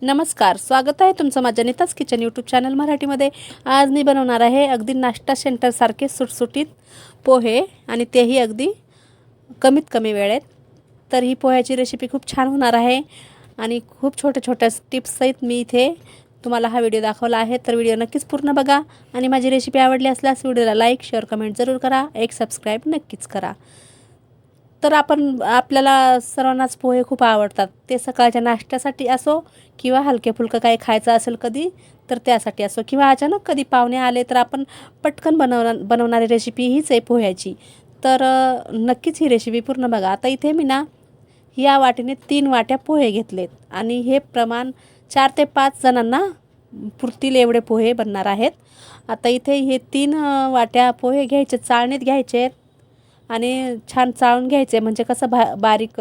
नमस्कार स्वागत आहे तुमचं माझ्या नीताच किचन यूट्यूब चॅनल मराठीमध्ये. आज मी बनवणार आहे अगदी नाश्ता सेंटरसारखे सुटसुटीत पोहे आणि तेही अगदी कमीत कमी वेळेत. तर ही पोह्याची रेसिपी खूप छान होणार आहे आणि खूप छोट्या छोट्या टिप्ससहित मी इथे तुम्हाला हा व्हिडिओ दाखवला आहे. तर व्हिडिओ नक्कीच पूर्ण बघा आणि माझी रेसिपी आवडली असल्यास व्हिडिओला लाईक शेअर कमेंट जरूर करा. एक सबस्क्राईब नक्कीच करा. तर आपण आपल्याला सर्वांनाच पोहे खूप आवडतात. ते सकाळच्या नाश्त्यासाठी असो किंवा हलके फुलकं काही खायचं असेल कधी तर त्यासाठी असो. किंवा अचानक कधी पाहुणे आले तर आपण पटकन बनवणार बनवणारी रेसिपी हीच आहे पोह्याची. तर नक्कीच ही रेसिपी पूर्ण बघा. आता इथे मी ना या वाटीने तीन वाट्या पोहे घेतलेत. आणि हे प्रमाण चार ते पाच जणांना पुरतील एवढे पोहे बनणार आहेत. आता इथे हे तीन वाट्या पोहे घ्यायचे चाळणीत घ्यायचे आहेत आणि छान चाळून घ्यायचे. म्हणजे कसं भा बारीक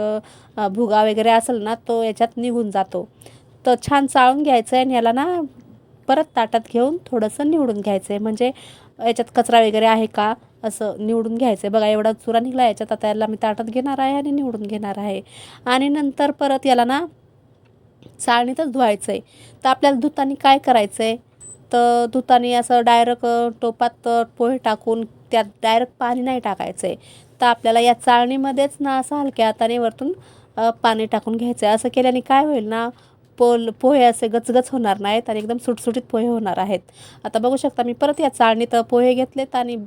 भुगा वगैरे असेल ना तो याच्यात निघून जातो. तर छान चाळून घ्यायचं आहे आणि याला ना परत ताटात घेऊन थोडंसं निवडून घ्यायचं आहे म्हणजे याच्यात कचरा वगैरे आहे का असं निवडून घ्यायचं आहे बघा एवढा चुरा निघला याच्यात आता याला मी ताटात घेणार आहे आणि निवडून घेणार आहे. आणि नंतर परत याला ना चाळणीतच धुवायचं आहे तर आपल्याला धुताना काय करायचं आहे तर धुतानी असं डायरेक्ट टोपात पोहे टाकून त्यात डायरेक्ट पाणी नाही टाकायचं आहे तर आपल्याला या चाळणीमध्येच ना असं हलक्या हाताने वरतून पाणी टाकून घ्यायचं आहे असं केल्याने काय होईल ना पोल पोहे असे गचगच होणार नाहीत आणि एकदम सुटसुटीत पोहे होणार आहेत. आता बघू शकता मी परत या चाळणीत पोहे घेतलेत आणि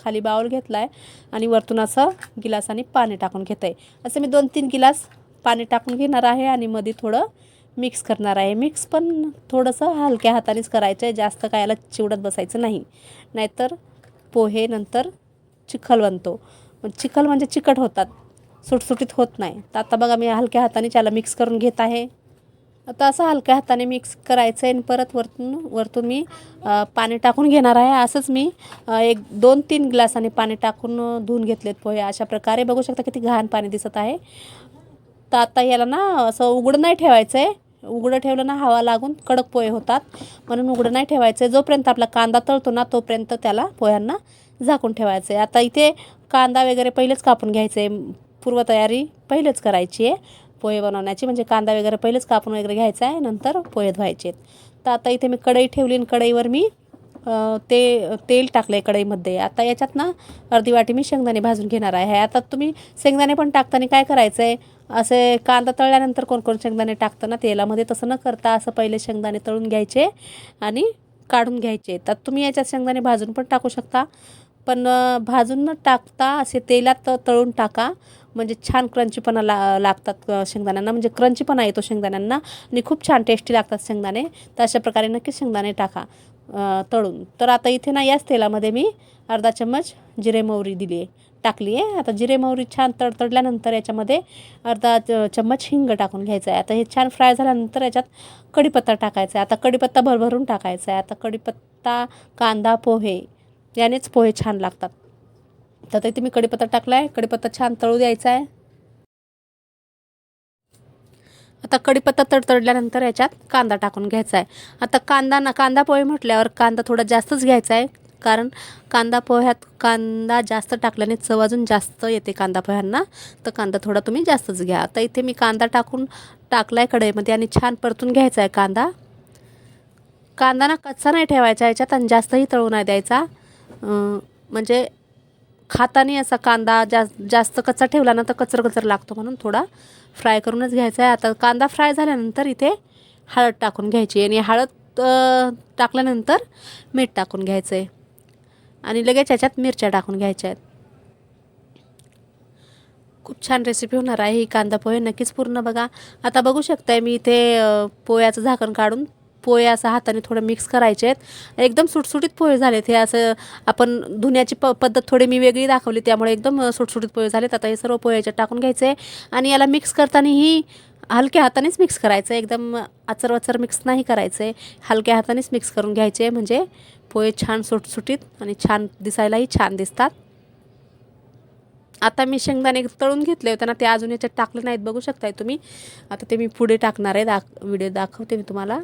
खाली बाऊल घेतला आहे आणि वरतून असं गिलासाने पाणी टाकून घेत आहे असं मी दोन तीन गिलास पाणी टाकून घेणार आहे आणि मध्ये थोडं मिक्स करणार आहे. मिक्स पण थोडंसं हलक्या हातानेच करायचं आहे. जास्त काय याला चिवडत बसायचं नाही. नाहीतर पोहे नंतर चिखल बनतो. चिखल म्हणजे चिकट होतात. सुटसुटीत होत नाही. तर आता बघा मी हलक्या हाताने त्याला मिक्स करून घेत आहे. आता असं हलक्या हाताने मिक्स करायचं आहे आणि परत वरतून वरतून मी पाणी टाकून घेणार आहे. असंच मी एक दोन तीन ग्लासाने पाणी टाकून धुवून घेतलेत पोहे. अशा प्रकारे बघू शकता किती घाण पाणी दिसत आहे. तर आता याला ना असं उघडं नाही ठेवायचं आहे उघडं ठेवलं ना हवा लागून कडक पोहे होतात. म्हणून उघडं नाही ठेवायचं. जोपर्यंत आपला कांदा तळतो ना तोपर्यंत त्याला पोह्यांना झाकून ठेवायचं आहे आता इथे कांदा वगैरे पहिलेच कापून घ्यायचं आहे पूर्वतयारी पहिलेच करायची आहे. पोहे बनवण्याची म्हणजे कांदा वगैरे पहिलेच कापून वगैरे घ्यायचा आहे. नंतर पोहे धुवायचे आहेत तर आता इथे मी कढई ठेवली आणि कढईवर मी ते तेल टाकलं आहे कढईमध्ये. आता याच्यात ना अर्धी वाटी मी शेंगदाणे भाजून घेणार आहे. आता तुम्ही शेंगदाणे पण टाकताना काय करायचं आहे असे कांदा तळल्यानंतर कोण कोण शेंगदाणे टाकतं ना तेलामध्ये तसं न करता असं पहिले शेंगदाणे तळून घ्यायचे आणि काढून घ्यायचे. तर तुम्ही याच्यात शेंगदाणे भाजून पण टाकू शकता. पण भाजून न टाकता असे तेलात तळून टाका. म्हणजे छान क्रंचीपणा ला लागतात शेंगदाण्यांना. म्हणजे क्रंचीपणा येतो शेंगदाण्यांना. आणि खूप छान टेस्टी लागतात शेंगदाणे. तर अशा प्रकारे नक्कीच शेंगदाणे टाका. तळून. तर आता इथे ना याच तेलामध्ये मी अर्धा चम्मच जिरे मोहरी दिली आहे टाकली आहे आता जिरे मोहरी छान तडतडल्यानंतर याच्यामध्ये अर्धा चम्मच हिंग टाकून घ्यायचं आहे आता हे छान फ्राय झाल्यानंतर याच्यात कढीपत्ता टाकायचा आहे आता कढीपत्ता भरभरून टाकायचा आहे आता कढीपत्ता कांदा पोहे यानेच पोहे छान लागतात. तर इथे मी कढीपत्ता टाकला आहे कढीपत्ता छान तळू द्यायचा आहे आता कढीपत्ता तडतडल्यानंतर याच्यात कांदा टाकून घ्यायचा आहे. आता कांदा ना कांदा पोहे म्हटल्यावर कांदा थोडा जास्तच घ्यायचा आहे. कारण कांदा पोह्यात कांदा जास्त टाकल्याने चव अजून जास्त येते कांदा पोह्यांना. तर कांदा थोडा तुम्ही जास्तच घ्या. आता इथे मी कांदा टाकून टाकला आहे कढईमध्ये आणि छान परतून घ्यायचा आहे कांदा. कांदा ना कच्चा नाही ठेवायचा याच्यात आणि जास्तही तळू नाही द्यायचा. म्हणजे खाताने असा कांदा जास्त जास्त कच्चा ठेवला ना तर कचर कचर लागतो म्हणून थोडा फ्राय करूनच घ्यायचा आहे. आता कांदा फ्राय झाल्यानंतर इथे हळद टाकून घ्यायची आणि हळद टाकल्यानंतर मीठ टाकून घ्यायचं आहे आणि लगेच याच्यात मिरच्या टाकून घ्यायच्या आहेत. खूप छान रेसिपी होणार आहे ही कांदा पोहे. नक्कीच पूर्ण बघा. आता बघू शकताय मी इथे पोह्याचं झाकण काढून पोहे असं हाताने थोडं मिक्स करायचे आहेत. एकदम सुटसुटीत पोहे झालेत. हे असं आपण धुण्याची प पद्धत थोडी मी वेगळी दाखवली त्यामुळे एकदम सुटसुटीत पोहे झालेत. आता हे सर्व पोहे याच्यात टाकून घ्यायचे आणि याला मिक्स करतानाही हलक्या हातानेच मिक्स करायचं. आहे एकदम आचर वाचर मिक्स नाही करायचं. आहे हलक्या हातानेच मिक्स करून घ्यायचे. म्हणजे पोहे छान सुटसुटीत आणि छान दिसायलाही छान दिसतात. आता मी शेंगदाणे तळून घेतले होते ना ते अजून याच्यात टाकले नाहीत. बघू शकताय तुम्ही. आता ते मी पुढे टाकणार आहे. दाख व्हिडिओ दाखवते मी तुम्हाला.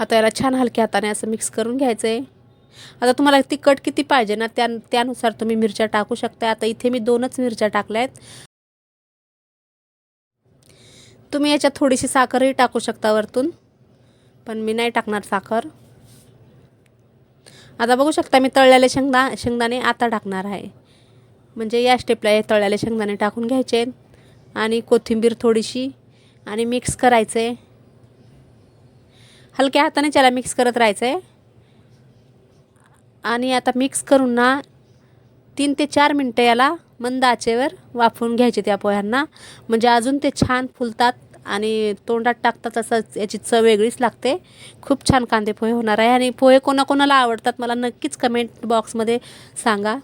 आता याला छान हलक्या हाताने असं मिक्स करून घ्यायचं आहे आता तुम्हाला तिखट किती पाहिजे ना त्या त्यानुसार तुम्ही मिरच्या टाकू शकता आता इथे मी दोनच मिरच्या टाकल्या आहेत तुम्ही याच्यात थोडीशी साखरही टाकू शकता वरतून पण मी नाही टाकणार साखर. आता बघू शकता मी तळलेले शेंगदा शेंगदाणे आता टाकणार आहे. म्हणजे या स्टेपला हे तळलेले शेंगदाणे टाकून घ्यायचे. आणि कोथिंबीर थोडीशी आणि मिक्स करायचे हलक्या हाताने त्याला मिक्स करत राहायचं आहे आणि आता मिक्स करून ना तीन ते चार मिनटं याला मंद आचेवर वाफवून घ्यायचे त्या पोह्यांना. म्हणजे अजून ते छान फुलतात आणि तोंडात टाकतात असं याची चव वेगळीच लागते. खूप छान कांदे पोहे होणार आहे. आणि पोहे कोणाकोणाला आवडतात मला नक्कीच कमेंट बॉक्समध्ये सांगा.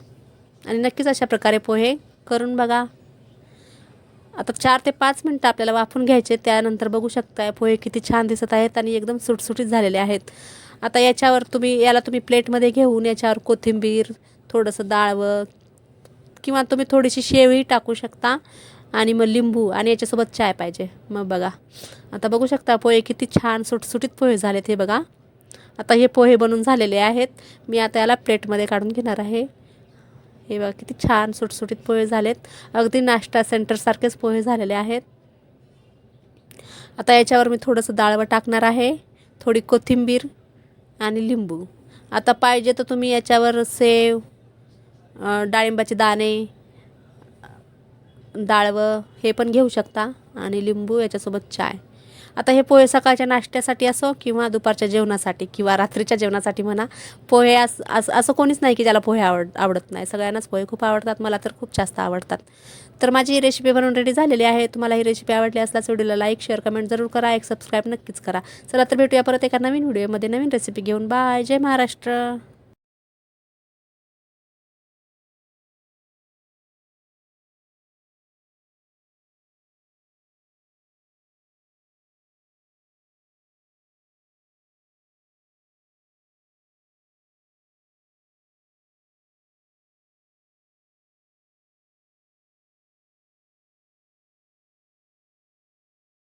आणि नक्कीच अशा प्रकारे पोहे करून बघा. आता चार ते पाच मिनटं आपल्याला वाफून घ्यायचे त्यानंतर बघू शकताय पोहे किती छान दिसत आहेत आणि एकदम सुटसुटीत झालेले आहेत. आता याच्यावर तुम्ही याला तुम्ही प्लेटमध्ये घेऊन याच्यावर कोथिंबीर थोडंसं डाळवं किंवा तुम्ही थोडीशी शेवही टाकू शकता आणि मग लिंबू आणि याच्यासोबत चाय पाहिजे. मग बघा. आता बघू शकता पोहे किती छान सुटसुटीत पोहे झालेत हे बघा. आता हे पोहे बनून झालेले आहेत. मी आता याला प्लेटमध्ये काढून घेणार आहे. हे बघा किती छान सुटसुटीत पोहे झालेत. अगदी नाश्ता सेंटरसारखेच पोहे झालेले आहेत. आता याच्यावर मी थोडंसं डाळवं टाकणार आहे. थोडी कोथिंबीर आणि लिंबू. आता पाहिजे तर तुम्ही याच्यावर सेव डाळिंबाचे दाणे डाळवं हे पण घेऊ शकता. आणि लिंबू याच्यासोबत चाय. आता हे पोहे सकाळच्या नाश्त्यासाठी असो किंवा दुपारच्या जेवणासाठी किंवा रात्रीच्या जेवणासाठी म्हणा पोहे अस असं असं कोणीच नाही की ज्याला पोहे आवड आवडत नाही. सगळ्यांनाच पोहे खूप आवडतात मला तर खूप जास्त आवडतात. तर माझी ही रेसिपी बनवून रेडी झालेली आहे. तुम्हाला ही रेसिपी आवडली असल्यास व्हिडिओला लाईक शेअर कमेंट जरूर करा. एक सबस्क्राईब नक्कीच करा. चला तर भेटूया परत एका नवीन व्हिडिओमध्ये नवीन रेसिपी घेऊन. बाय जय महाराष्ट्र.